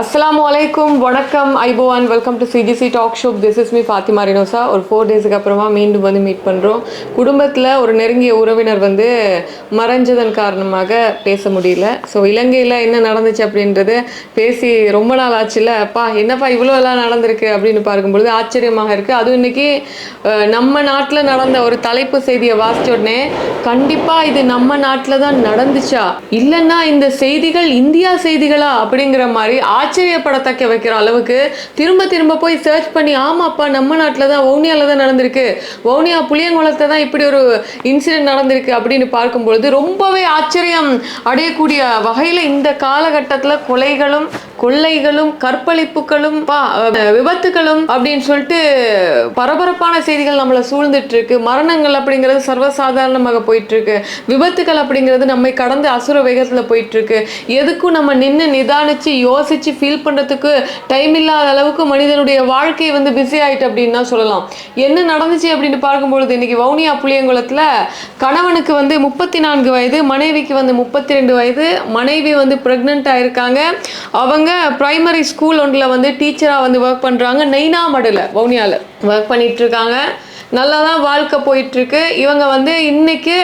அஸ்ஸலாமு அலைக்கும் வணக்கம் ஐபோ and welcome to CGC talk shop this is me Fathima Rinosa ஒரு ஃபோர் டேஸுக்கு அப்புறமா மீண்டும் வந்து மீட் பண்ணுறோம் குடும்பத்தில் ஒரு நெருங்கிய உறவினர் வந்து மறைஞ்சதன் காரணமாக பேச முடியல. ஸோ இலங்கையில் என்ன நடந்துச்சு அப்படின்றது பேசி ரொம்ப நாள் ஆச்சுல. அப்பா என்னப்பா இவ்வளோ எல்லாம் நடந்திருக்கு அப்படின்னு பார்க்கும்பொழுது ஆச்சரியமாக இருக்குது அதுவும் இன்னைக்கு நம்ம நாட்டில் நடந்த ஒரு தலைப்பு செய்தியை வாசித்த உடனே கண்டிப்பாக இது நம்ம நாட்டில் தான் நடந்துச்சா? இல்லைன்னா இந்த செய்திகள் இந்தியா செய்திகளா? அப்படிங்கிற மாதிரி ஆச்சரியப்படத்தக்க வைக்கிற அளவுக்கு திரும்ப திரும்ப போய் சர்ச் பண்ணி ஆமாப்பா நம்ம நாட்டில் தான் வவுனியாவில் தான் நடந்திருக்கு. வவுனியா புளியங்குளத்தை தான் இப்படி ஒரு இன்சிடென்ட் நடந்திருக்கு அப்படின்னு பார்க்கும்பொழுது ரொம்பவே ஆச்சரியம் அடையக்கூடிய வகையில் இந்த காலகட்டத்தில் கொலைகளும் கொள்ளைகளும் கற்பழிப்புகளும் பா, விபத்துகளும் அப்படின்னு சொல்லிட்டு பரபரப்பான செய்திகள் நம்மளை சூழ்ந்துட்டு இருக்கு மரணங்கள் அப்படிங்கிறது சர்வசாதாரணமாக போயிட்டு இருக்கு விபத்துகள் அப்படிங்கிறது நம்மை கடந்து அசுர வேகத்தில் போயிட்டு இருக்கு எதுக்கும் நம்ம நின்று நிதானிச்சு யோசிச்சு ஃபீல் பண்றதுக்கு டைம் இல்லாத அளவுக்கு மனிதனுடைய வாழ்க்கை வந்து பிஸி ஆயிட்டு அப்படின்னு தான் சொல்லலாம். என்ன நடந்துச்சு அப்படின்னு பார்க்கும்பொழுது இன்னைக்கு வவுனியா புளியங்குளத்தில் கணவனுக்கு வந்து முப்பத்தி நான்கு வயது மனைவிக்கு வந்து முப்பத்தி ரெண்டு வயது மனைவி வந்து ப்ரெக்னென்ட் ஆயிருக்காங்க. அவங்க பிரைமரி ஸ்கூல் ஒன்றில் வந்து டீச்சராக வந்து ஒர்க் பண்ணுறாங்க நெய்னாமடில் வவுனியாவில் ஒர்க் பண்ணிகிட்ருக்காங்க நல்லா தான் வாழ்க்கை போயிட்டுருக்கு. இவங்க வந்து இன்னைக்கு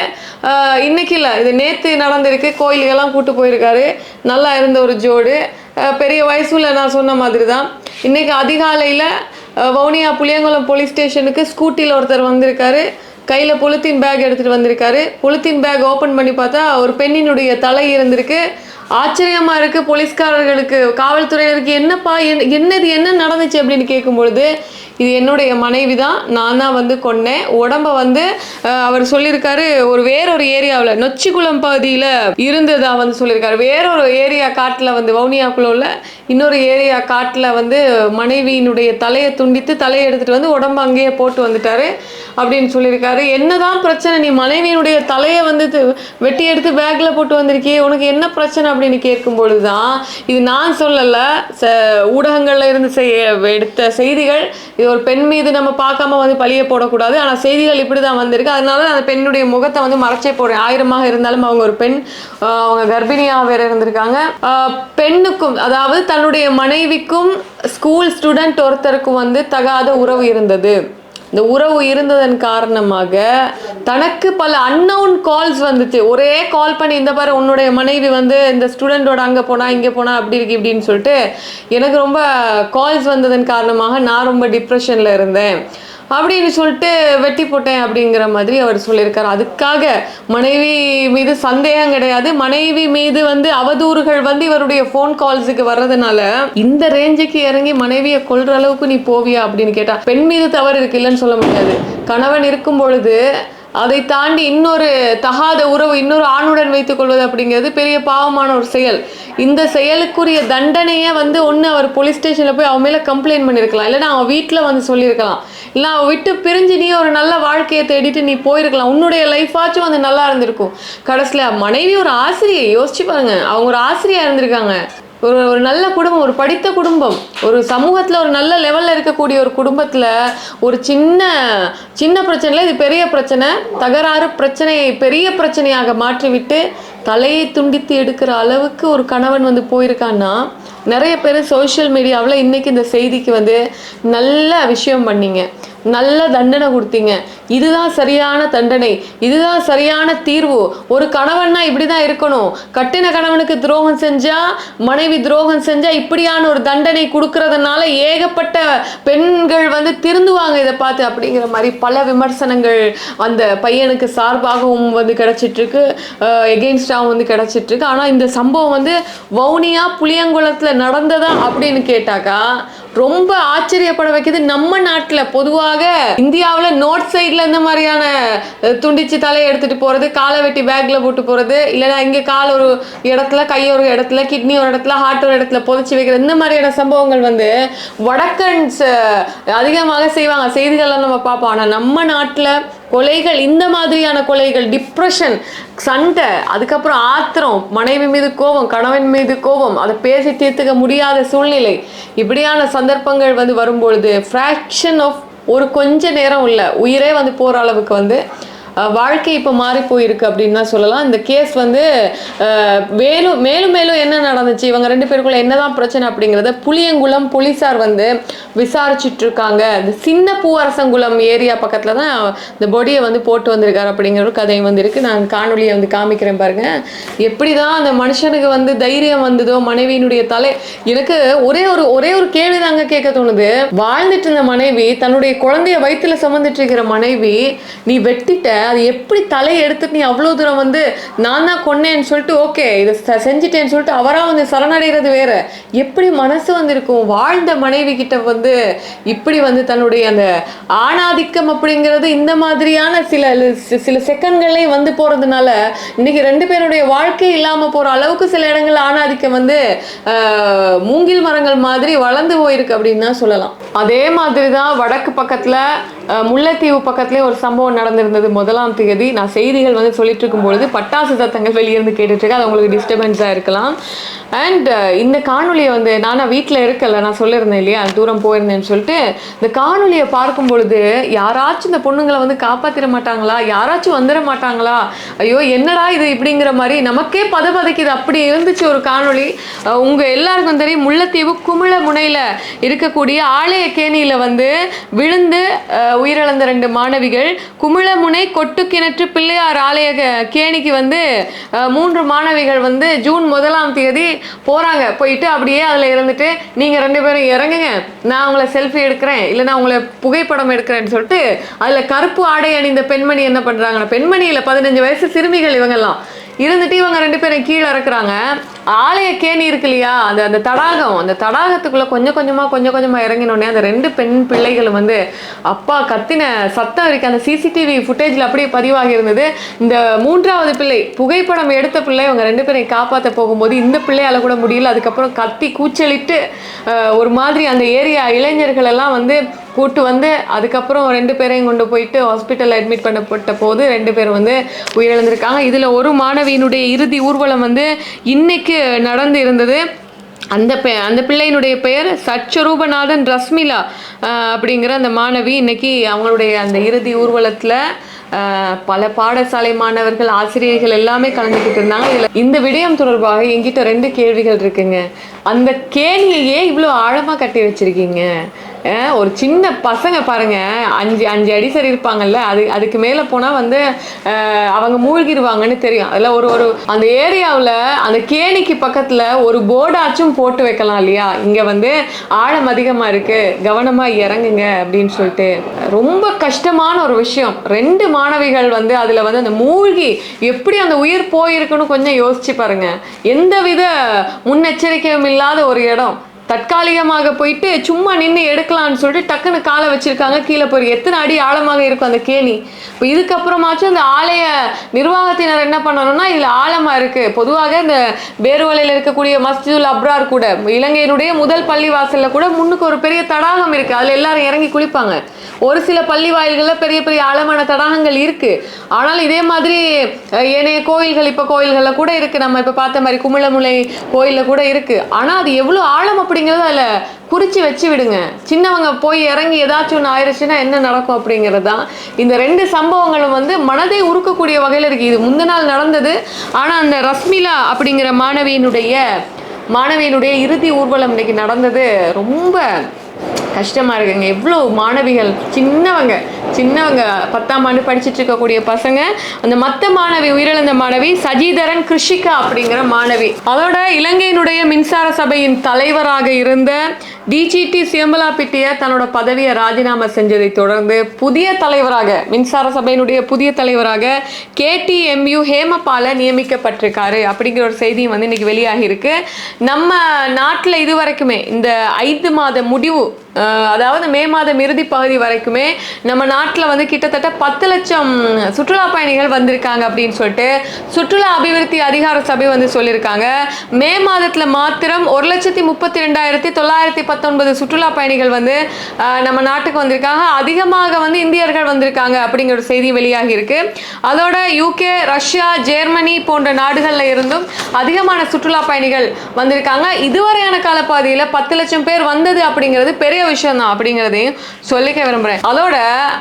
இன்றைக்கி இன்னைக்கு இல்லை இது நேற்று நடந்திருக்கு. கோயிலுக்கெல்லாம் கூட்டு போயிருக்காரு. நல்லா இருந்த ஒரு ஜோடு. பெரிய வயசுல நான் சொன்ன மாதிரி தான் இன்னைக்கு அதிகாலையில் வவுனியா புளியங்குளம் போலீஸ் ஸ்டேஷனுக்கு ஸ்கூட்டியில் ஒருத்தர் வந்திருக்காரு. கையில் பொலித்தீன் பேக் எடுத்துகிட்டு வந்திருக்காரு. பொலித்தீன் பேக் ஓப்பன் பண்ணி பார்த்தா ஒரு பெண்ணினுடைய தலை இருந்திருக்கு. ஆச்சரியமாக இருக்குது போலீஸ்காரர்களுக்கு காவல்துறையினருக்கு என்னப்பா என்ன என்னது என்ன நடந்துச்சு அப்படின்னு கேட்கும்பொழுது இது என்னுடைய மனைவி தான் நான் தான் வந்து கொன்னேன். உடம்ப வந்து அவர் சொல்லியிருக்காரு ஒரு வேறொரு ஏரியாவில் நொச்சிக்குளம் பகுதியில் இருந்ததாக வந்து சொல்லியிருக்காரு. வேறொரு ஏரியா காட்டில் வந்து வவுனியாக்குள்ள உள்ள இன்னொரு ஏரியா காட்டில் வந்து மனைவியினுடைய தலையை துண்டித்து தலையை எடுத்துகிட்டு வந்து உடம்பு அங்கேயே போட்டு வந்துட்டாரு அப்படின்னு சொல்லியிருக்காரு. என்னதான் பிரச்சனை நீ மனைவியினுடைய தலையை வந்து வெட்டி எடுத்து பேக்கில் போட்டு வந்திருக்கியே உனக்கு என்ன பிரச்சனை அப்படின்னு கேட்கும்பொழுது தான் இது நான் சொல்லலை ச ஊடகங்களில் இருந்து செய்ய எடுத்த செய்திகள் இது ஒரு பெண் மீது நம்ம பார்க்காம வந்து பழிய போடக்கூடாது. ஆனால் செய்திகள் இப்படி தான் வந்திருக்கு. அதனால அந்த பெண்ணுடைய முகத்தை வந்து மறைச்சே போடுறேன். ஆயிரமாக இருந்தாலும் அவங்க ஒரு பெண் அவங்க கர்ப்பிணியாக வேற இருந்திருக்காங்க. பெண்ணுக்கும் அதாவது தன்னுடைய மனைவிக்கும் ஸ்கூல் ஸ்டூடெண்ட் ஒருத்தருக்கும் வந்து தகாத உறவு இருந்தது. இந்த உறவு இருந்ததன் காரணமாக தனக்கு பல அன்னவுன் கால்ஸ் வந்துச்சு. ஒரே கால் பண்ணி இந்த பாரு உன்னுடைய மனைவி வந்து இந்த ஸ்டூடெண்டோட அங்கே போனா இங்கே போனா அப்படி இருக்கு இப்படின்னு சொல்லிட்டு எனக்கு ரொம்ப கால்ஸ் வந்ததன் காரணமாக நான் ரொம்ப டிப்ரெஷனில் இருந்தேன். அப்படின்னு சொல்லிட்டு வெட்டி போட்டேன் அப்படிங்கிற மாதிரி அவர் சொல்லியிருக்காரு. அதுக்காக மனைவி மீது சந்தேகம் கிடையாது. மனைவி மீது வந்து அவதூறுகள் வந்து இவருடைய ஃபோன் கால்ஸுக்கு வர்றதுனால இந்த ரேஞ்சுக்கு இறங்கி மனைவியை கொள்ற அளவுக்கு நீ போவியா அப்படின்னு கேட்டா பெண் மீது தவறு இருக்கு இல்லைன்னு சொல்ல முடியாது. கணவன் இருக்கும் பொழுது அதை தாண்டி இன்னொரு தகாத உறவு இன்னொரு ஆணுடன் வைத்துக் கொள்வது அப்படிங்கிறது பெரிய பாவமான ஒரு செயல். இந்த செயலுக்குரிய தண்டனையை வந்து ஒன்று அவர் போலீஸ் ஸ்டேஷனில் போய் அவன் மேலே கம்ப்ளைண்ட் பண்ணியிருக்கலாம் இல்லைன்னா அவன் வீட்டில் வந்து சொல்லியிருக்கலாம். இல்லை அவன் விட்டு பிரிஞ்சு நீ ஒரு நல்ல வாழ்க்கையை தேடிட்டு நீ போயிருக்கலாம். உன்னுடைய லைஃபாச்சும் வந்து நல்லா இருந்திருக்கும். கடைசியில் மனைவி ஒரு ஆசிரியை யோசிச்சு பாருங்க. அவங்க ஒரு ஆசிரியா இருந்திருக்காங்க. ஒரு ஒரு நல்ல குடும்பம் ஒரு படித்த குடும்பம் ஒரு சமூகத்தில் ஒரு நல்ல லெவலில் இருக்கக்கூடிய ஒரு குடும்பத்தில் ஒரு சின்ன சின்ன பிரச்சனையில் இது பெரிய பிரச்சனை தகராறு பிரச்சனையை பெரிய பிரச்சனையாக மாற்றிவிட்டு தலையை துண்டித்து எடுக்கிற அளவுக்கு ஒரு கணவன் வந்து போயிருக்கான்னா நிறைய பேர் சோஷியல் மீடியாவில் இன்னைக்கு இந்த செய்திக்கு வந்து நல்ல விஷயம் பண்ணிங்க. நல்ல தண்டனை கொடுத்தீங்க. இதுதான் சரியான தண்டனை. இதுதான் சரியான தீர்வு. ஒரு கணவன்னா இப்படி தான் இருக்கணும். கட்டின கணவனுக்கு துரோகம் செஞ்சால் மனைவி துரோகம் செஞ்சால் இப்படியான ஒரு தண்டனை கொடுக்கறதுனால ஏகப்பட்ட பெண்கள் வந்து திருந்துவாங்க இதை பார்த்து அப்படிங்கிற மாதிரி பல விமர்சனங்கள் அந்த பையனுக்கு சார்பாகவும் வந்து கிடைச்சிட்டு இருக்கு. எகெயின்ஸ்டாகவும் வந்து கிடச்சிட்ருக்கு. இருக்கு ஆனால் இந்த சம்பவம் வந்து வவுனியா புளியங்குளத்தில் நடந்ததா அப்படின்னு கேட்டாக்கா ரொம்ப ஆச்சரியப்பட வைக்கிறது நம்ம நாட்டில் பொதுவாக இந்தியாவில் நோர்த் சைடில் இந்த மாதிரியான துண்டிச்சு தலையை எடுத்துட்டு போகிறது காலை வெட்டி பேக்கில் போட்டு போகிறது இல்லைன்னா இங்கே கால் ஒரு இடத்துல கை ஒரு இடத்துல கிட்னி ஒரு இடத்துல ஹார்ட் ஒரு இடத்துல புதைச்சி வைக்கிறது இந்த மாதிரியான சம்பவங்கள் வந்து வடக்கன்ஸ் அதிகமாக செய்வாங்க. செய்திகள்லாம் நம்ம பார்ப்போம். ஆனால் நம்ம நாட்டில் கொலைகள் இந்த மாதிரியான கொலைகள் டிப்ரெஷன் சண்டை அதுக்கப்புறம் ஆத்திரம் மனைவி மீது கோபம் கணவன் மீது கோபம் அதை பேசி தீர்த்துக்க முடியாத சூழ்நிலை இப்படியான சந்தர்ப்பங்கள் வந்து வரும்பொழுது ஃப்ராக்ஷன் ஆஃப் ஒரு கொஞ்ச நேரம் உள்ள உயிரே வந்து போகிற அளவுக்கு வந்து வாழ்க்கை இப்போ மாறி போயிருக்கு அப்படின்னு தான் சொல்லலாம். இந்த கேஸ் வந்து மேலும் மேலும் மேலும் என்ன நடந்துச்சு? இவங்க ரெண்டு பேருக்குள்ள என்னதான் பிரச்சனை அப்படிங்கிறத புளியங்குளம் போலீஸார் வந்து விசாரிச்சுட்டு இருக்காங்க இந்த சின்ன பூவரசங்குளம் ஏரியா பக்கத்துல தான் இந்த பொடியை வந்து போட்டு வந்திருக்காரு அப்படிங்கிற ஒரு கதை வந்து இருக்கு. நான் காணொலியை வந்து காமிக்கிறேன் பாருங்க. எப்படிதான் அந்த மனுஷனுக்கு வந்து தைரியம் வந்ததோ மனைவியினுடைய தலை எனக்கு ஒரே ஒரு ஒரே ஒரு கேள்வி தாங்க கேட்க தோணுது. வாழ்ந்துட்டு இருந்த மனைவி தன்னுடைய குழந்தைய வயிற்றுல சுமந்துட்டு இருக்கிற மனைவி நீ வெட்டிட்ட அது எப்படி தலையை எடுத்துட்டு நீ அவ்வளோ தூரம் வந்து நான் தான் கொன்னேன்னு சொல்லிட்டு ஓகே இதை செஞ்சிட்டேன்னு செஞ்சுட்டேன்னு சொல்லிட்டு அவராக வந்து சரணடைகிறது வேற. எப்படி மனசு வந்திருக்கும்? வாழ்ந்த மனைவி கிட்ட வந்து இப்படி வந்து தன்னுடைய அந்த ஆணாதிக்கம் அப்படிங்கிறது இந்த மாதிரியான சில சில செகண்ட்களே வந்து போகிறதுனால இன்னைக்கு ரெண்டு பேருடைய வாழ்க்கை இல்லாமல் போகிற அளவுக்கு சில இடங்கள்ல ஆணாதிக்கம் வந்து மூங்கில் மரங்கள் மாதிரி வளர்ந்து போயிருக்கு அப்படின்னு தான் சொல்லலாம். அதே மாதிரி தான் வடக்கு பக்கத்தில் முல்லைத்தீவு பக்கத்துலேயே ஒரு சம்பவம் நடந்திருந்தது முதலாம் தேதி. நான் செய்திகள் வந்து சொல்லிட்டு இருக்கும் பொழுது பட்டாசு சத்தங்கள் வெளியிருந்து கேட்டுட்டு அது உங்களுக்கு டிஸ்டர்பன்ஸாக இருக்கலாம். அண்ட் இந்த காணொலியை வந்து நான் வீட்டில் இருக்கல நான் சொல்லியிருந்தேன் இல்லையா? தூரம் போயிருந்தேன்னு சொல்லிட்டு இந்த காணொலியை பார்க்கும் பொழுது யாராச்சும் இந்த பொண்ணுங்களை வந்து காப்பாற்றிட மாட்டாங்களா? யாராச்சும் வந்துட மாட்டாங்களா? ஐயோ என்னடா இது இப்படிங்கிற மாதிரி நமக்கே பதபதைக்குது. அப்படி இருந்துச்சு ஒரு காணொளி. உங்கள் எல்லாருக்கும் தெரியும் முல்லைத்தீவு குமிழ முனையில் இருக்கக்கூடிய ஆலய கேணியில் வந்து விழுந்து உயிரிழந்த ரெண்டு மாணவிகள் குமிழமுனை கொட்டு கிணற்று பிள்ளையார் ஆலய கேணிக்கு வந்து மூன்று மாணவிகள் வந்து ஜூன் முதலாம் தேதி போகிறாங்க போயிட்டு அப்படியே அதில் இருந்துட்டு நீங்கள் ரெண்டு பேரும் இறங்குங்க. நான் உங்களை செல்ஃபி எடுக்கிறேன். இல்லை நான் உங்களை புகைப்படம் எடுக்கிறேன்னு சொல்லிட்டு அதில் கருப்பு ஆடை அணிந்த பெண்மணி என்ன பண்ணுறாங்கன்னா பெண்மணியில் பதினஞ்சு வயசு சிறுமிகள் இவங்கெல்லாம். இருந்துட்டு இவங்க ரெண்டு பேரும் கீழே இறக்குறாங்க. ஆலய கேணி இருக்கு இல்லையா? அந்த அந்த தடாகம். அந்த தடாகத்துக்குள்ள கொஞ்சம் கொஞ்சமா கொஞ்சம் கொஞ்சமா இறங்கினோடனே அந்த ரெண்டு பெண் பிள்ளைகளும் வந்து அப்பா கத்தின சத்தம் வரைக்கும் அந்த சிசிடிவி ஃபுட்டேஜ்ல அப்படியே பதிவாகி இருந்தது. இந்த மூன்றாவது பிள்ளை புகைப்படம் எடுத்த பிள்ளை இவங்க ரெண்டு பேரையும் காப்பாற்ற போகும்போது இந்த பிள்ளையால கூட முடியல. அதுக்கப்புறம் கத்தி கூச்சலிட்டு ஒரு மாதிரி அந்த ஏரியா இளைஞர்கள் எல்லாம் வந்து கூட்டு வந்து அதுக்கப்புறம் ரெண்டு பேரையும் கொண்டு போயிட்டு ஹாஸ்பிட்டலில் அட்மிட் பண்ணப்பட்ட போது ரெண்டு பேரும் வந்து உயிரிழந்திருக்காங்க. இதில் ஒரு மாணவியினுடைய இறுதி ஊர்வலம் வந்து இன்னைக்கு நடந்து இருந்தது அந்த பெ அந்த பிள்ளையினுடைய பெயர் சச்சரூபநாதன் ரஸ்மிலா அப்படிங்கிற அந்த மாணவி இன்னைக்கு அவங்களுடைய அந்த இறுதி ஊர்வலத்தில் பல பாடசாலை மாணவர்கள் ஆசிரியர்கள் எல்லாமே கலந்துக்கிட்டு இருந்தாங்க. இதில் இந்த விடயம் தொடர்பாக என்கிட்ட ரெண்டு கேள்விகள் இருக்குங்க. அந்த கேணியையே இவ்வளோ ஆழமாக கட்டி வச்சிருக்கீங்க. ஒரு சின்ன பசங்க பாருங்க. அஞ்சு அஞ்சு அடி சரி இருப்பாங்கல்ல அது அதுக்கு மேலே போனால் வந்து அவங்க மூழ்கிடுவாங்கன்னு தெரியும். அதில் ஒரு ஒரு அந்த ஏரியாவில் அந்த கேணிக்கு பக்கத்தில் ஒரு போர்டாச்சும் போட்டு வைக்கலாம் இல்லையா? இங்கே வந்து ஆழம் அதிகமாக இருக்குது கவனமாக இறங்குங்க அப்படின்னு சொல்லிட்டு. ரொம்ப கஷ்டமான ஒரு விஷயம். ரெண்டு மாணவிகள் வந்து அதில் வந்து அந்த மூழ்கி எப்படி அந்த உயிர் போயிருக்குன்னு கொஞ்சம் யோசிச்சு பாருங்க. எந்தவித முன்னெச்சரிக்கையும் இல்லாத ஒரு இடம். தற்காலிகமாக போயிட்டு சும்மா நின்று எடுக்கலாம்னு சொல்லிட்டு டக்குன்னு காலை வச்சிருக்காங்க. கீழே போய் எத்தனை அடி ஆழமாக இருக்கும் அந்த கேணி? இப்போ இதுக்கப்புறமாச்சும் அந்த ஆலய நிர்வாகத்தினர் என்ன பண்ணணும்னா இதில் ஆழமாக இருக்குது பொதுவாக இந்த பேருவலையில் இருக்கக்கூடிய மஸ்ஜிதுல் அப்ரார் கூட இலங்கையினுடைய முதல் பள்ளிவாசலில் கூட முன்னுக்கு ஒரு பெரிய தடாகம் இருக்குது அதில் எல்லாரும் இறங்கி குளிப்பாங்க. ஒரு சில பள்ளி வாயில்களில் பெரிய பெரிய ஆழமான தடாகங்கள் இருக்குது ஆனால் இதே மாதிரி ஏனைய கோயில்கள் இப்போ கோயில்களில் கூட இருக்குது நம்ம இப்போ பார்த்த மாதிரி குமிழமுலை கோயிலில் கூட இருக்குது ஆனால் அது எவ்வளோ ஆழம் அப்படி அப்படிங்கிறது அதில் குறித்து வச்சு விடுங்க. சின்னவங்க போய் இறங்கி ஏதாச்சும் ஒன்று ஆயிடுச்சுன்னா என்ன நடக்கும் அப்படிங்கிறது? தான் இந்த ரெண்டு சம்பவங்களும் வந்து மனதை உருக்கக்கூடிய வகையில் இருக்குது இது முந்த நாள் நடந்தது. ஆனால் அந்த ரஸ்மிலா அப்படிங்கிற மாணவியினுடைய மாணவியினுடைய இறுதி ஊர்வலம் இன்னைக்கு நடந்தது. ரொம்ப கஷ்டமாக இருக்குங்க. எவ்வளோ மாணவிகள் சின்னவங்க சின்னவங்க பத்தாம் ஆண்டு படிச்சுட்டு இருக்கக்கூடிய பசங்க அந்த மற்ற மாணவி உயிரிழந்த மாணவி சஜிதரன் கிருஷிகா அப்படிங்கிற மாணவி. அதோட இலங்கையினுடைய மின்சார சபையின் தலைவராக இருந்த டிஜிடி சியம்பலாப்பிட்டிய தன்னோட பதவியை ராஜினாமா செஞ்சதை தொடர்ந்து புதிய தலைவராக மின்சார சபையினுடைய புதிய தலைவராக கேடிஎம்யூ ஹேமபால நியமிக்கப்பட்டிருக்காரு அப்படிங்கிற ஒரு செய்தியும் வந்து இன்னைக்கு வெளியாகி இருக்கு நம்ம நாட்டில் இது வரைக்குமே இந்த ஐந்து மாத முடிவு Valeu! அதாவது மே மாதம் இறுதி பகுதி வரைக்குமே நம்ம நாட்டில் வந்து கிட்டத்தட்ட பத்து லட்சம் சுற்றுலா பயணிகள் வந்திருக்காங்க அப்படின்னு சொல்லிட்டு சுற்றுலா அபிவிருத்தி அதிகார சபை வந்து சொல்லியிருக்காங்க. மே மாதத்தில் மாத்திரம் ஒரு லட்சத்தி முப்பத்தி ரெண்டாயிரத்தி தொள்ளாயிரத்தி பத்தொன்பது சுற்றுலா பயணிகள் வந்து நம்ம நாட்டுக்கு வந்திருக்காங்க. அதிகமாக வந்து இந்தியர்கள் வந்திருக்காங்க அப்படிங்கிற ஒரு செய்தி வெளியாகி இருக்கு. அதோட யூகே ரஷ்யா ஜெர்மனி போன்ற நாடுகளில் இருந்தும் அதிகமான சுற்றுலா பயணிகள் வந்திருக்காங்க. இதுவரையான காலப்பாதையில் பத்து லட்சம் பேர் வந்தது அப்படிங்கிறது பெரிய பெரிய விஷயம் தான் அப்படிங்கிறதையும் சொல்லிக்க விரும்புகிறேன் அதோட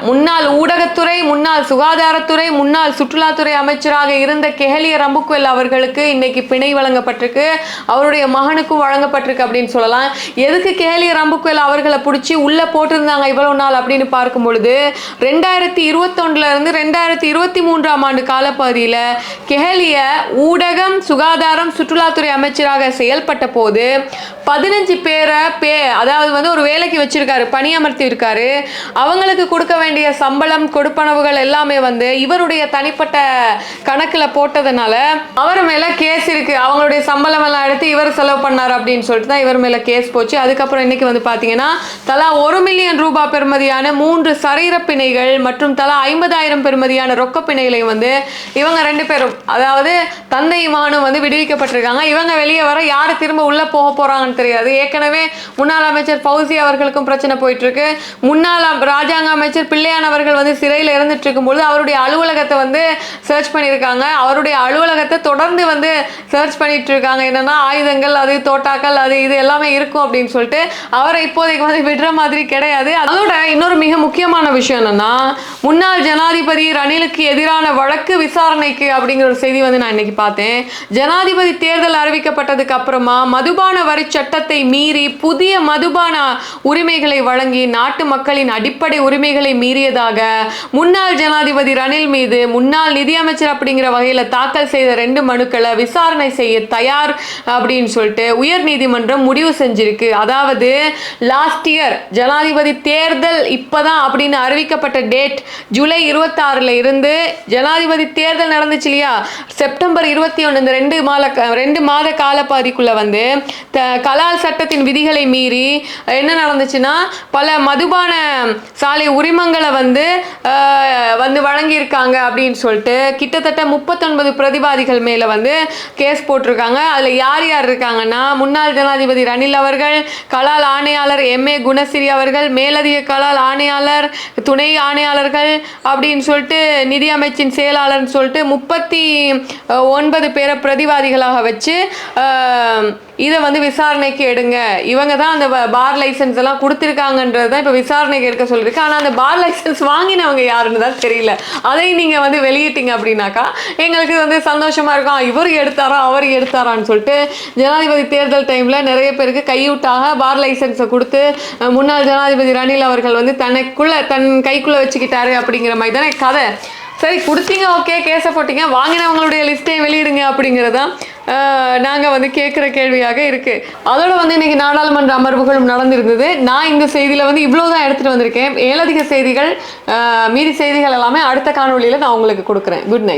முன்னாள் ஊடகத்துறை முன்னாள் சுகாதாரத்துறை முன்னாள் சுற்றுலாத்துறை அமைச்சராக இருந்த கெஹலிய ரம்புக்குவெல் அவர்களுக்கு இன்னைக்கு பிணை வழங்கப்பட்டிருக்கு. அவருடைய மகனுக்கும் வழங்கப்பட்டிருக்கு அப்படின்னு சொல்லலாம். எதுக்கு கேலிய ரம்புக்குவெல் அவர்களை பிடிச்சி உள்ளே போட்டிருந்தாங்க இவ்வளவு நாள் அப்படின்னு பார்க்கும் பொழுது ரெண்டாயிரத்தி இருபத்தொன்னுல இருந்து ரெண்டாயிரத்தி இருபத்தி மூன்றாம் ஆண்டு காலப்பகுதியில் கெஹலிய ஊடகம் சுகாதாரம் சுற்றுலாத்துறை அமைச்சராக செயல்பட்ட போது பதினஞ்சு பேரை பே அதாவது வந்து ஒரு வேலை வேலைக்கு வச்சிருக்காரு பணியமர்த்தி இருக்காரு அவங்களுக்கு கொடுக்க வேண்டிய சம்பளம் கொடுப்பனவுகள் எல்லாமே வந்து இவருடைய தனிப்பட்ட கணக்கில் போட்டதுனால அவர் மேலே கேஸ் இருக்கு. அவங்களுடைய சம்பளம் எல்லாம் எடுத்து இவர் செலவு பண்ணார் அப்படின்னு சொல்லிட்டு தான் இவர் மேலே கேஸ் போச்சு. அதுக்கப்புறம் இன்னைக்கு வந்து பார்த்தீங்கன்னா தலா ஒரு மில்லியன் ரூபாய் பெறுமதியான மூன்று சரீர பிணைகள் மற்றும் தலா ஐம்பதாயிரம் பெறுமதியான ரொக்க பிணைகளையும் வந்து இவங்க ரெண்டு பேரும் அதாவது தந்தை மகனும் வந்து விடுவிக்கப்பட்டிருக்காங்க. இவங்க வெளியே வர யார் திரும்ப உள்ள போக போறாங்கன்னு தெரியாது. ஏற்கனவே முன்னாள் அமைச்சர் பௌசி அவர்களுக்கும் பிரச்சனை போயிட்டு இருக்கு முன்னாள் ராஜாங்க அமைச்சர் பிள்ளையான் அவர்கள் வந்து சிறையில் இருந்துட்டு இருக்கும்போது அவருடைய அலுவலகத்தை வந்து சர்ச் பண்ணியிருக்காங்க. அவருடைய அலுவலகத்தை தொடர்ந்து வந்து சர்ச் பண்ணிட்டு இருக்காங்க என்னன்னா ஆயுதங்கள் அது தோட்டாக்கள் அது இது எல்லாமே இருக்கும் அப்படின்னு சொல்லிட்டு அவரை இப்போதைக்கு வந்து விடுற மாதிரி கிடையாது. அதோட இன்னொரு மிக முக்கியமான விஷயம் என்னன்னா முன்னாள் ஜனாதிபதி ரணிலுக்கு எதிரான வழக்கு விசாரணைக்கு அப்படிங்கிற ஒரு செய்தி வந்து நான் இன்னைக்கு பார்த்தேன். ஜனாதிபதி தேர்தல் அறிவிக்கப்பட்டதுக்கு அப்புறமா மதுபான வரி சட்டத்தை மீறி புதிய மதுபான உரிமைகளை வழங்கி நாட்டு மக்களின் அடிப்படை உரிமைகளை மீறியதாக முன்னாள் ஜனாதிபதி ரணில் மீது முன்னாள் நிதியமைச்சர் அப்படிங்கிற வகையில் தாக்கல் செய்த ரெண்டு மனுக்களை விசாரணை செய்ய தயார் அப்படின்னு சொல்லிட்டு உயர் நீதிமன்றம் முடிவு செஞ்சிருக்கு. அதாவது லாஸ்ட் இயர் ஜனாதிபதி தேர்தல் இப்பதான் அப்படின்னு அறிவிக்கப்பட்ட டேட் ஜூலை இருபத்தாறுல இருந்து ஜனாதிபதி தேர்தல் நடந்துச்சு இல்லையா? செப்டம்பர் இருபத்தி ஒன்று இந்த ரெண்டு மாத ரெண்டு மாத காலப்பகுதிக்குள்ள வந்து த கலால் சட்டத்தின் விதிகளை மீறி என்ன நடந்துச்சுன்னா பல மதுபான சாலை உரிமங்களை வந்து வந்து வழங்கியிருக்காங்க அப்படின்னு சொல்லிட்டு கிட்டத்தட்ட முப்பத்தொன்பது பிரதிவாதிகள் மேலே வந்து கேஸ் போட்டிருக்காங்க. அதில் யார் யார் இருக்காங்கன்னா முன்னாள் ஜனாதிபதி ரணில் அவர்கள் கலால் ஆணையாளர் எம். ஏ. குணசிரி அவர்கள் மேலதிக கலால் ஆணையாளர் துணை ஆணையாளர்கள் அப்படின்னு சொல்லிட்டு நிதியமைச்சின் செயலாளர்னு சொல்லிட்டு முப்பத்தி ஒன்பது பேரை பிரதிவாதிகளாக வச்சு இதை வந்து விசாரணைக்கு எடுங்க. இவங்க தான் அந்த பார் லைசன்ஸ் எல்லாம் கொடுத்துருக்காங்கன்றது தான் இப்போ விசாரணைக்கு எடுக்க சொல்லியிருக்கு. ஆனால் அந்த பார் லைசன்ஸ் வாங்கினவங்க யாருன்னு தான் தெரியல. அதை நீங்கள் வந்து வெளியிட்டீங்க அப்படின்னாக்கா எங்களுக்கு வந்து சந்தோஷமாக இருக்கும். இவர் எடுத்தாரா அவர் எடுத்தாரான்னு சொல்லிட்டு ஜனாதிபதி தேர்தல் டைமில் நிறைய பேருக்கு கையூட்டாக பார் லைசன்ஸை கொடுத்து முன்னாள் ஜனாதிபதி ரணில் அவர்கள் வந்து தனக்குள்ளே தன் கைக்குள்ளே வச்சுக்கிட்டாரு அப்படிங்கிற மாதிரி தானே கதை. சரி கொடுத்தீங்க ஓகே கேஸை போட்டீங்க. வாங்கினவங்களுடைய லிஸ்ட்டையும் வெளியிடுங்க அப்படிங்கிறதான் நாங்கள் வந்து கேட்குற கேள்வியாக இருக்குது அதோட வந்து இன்னைக்கு நாடாளுமன்ற அமர்வுகளும் நடந்திருந்தது. நான் இந்த செய்தியில் வந்து இவ்வளோ தான் எடுத்துகிட்டு வந்திருக்கேன். மேலதிக செய்திகள் மீதி செய்திகள் எல்லாமே அடுத்த காணொலியில் நான் உங்களுக்கு கொடுக்குறேன். Good night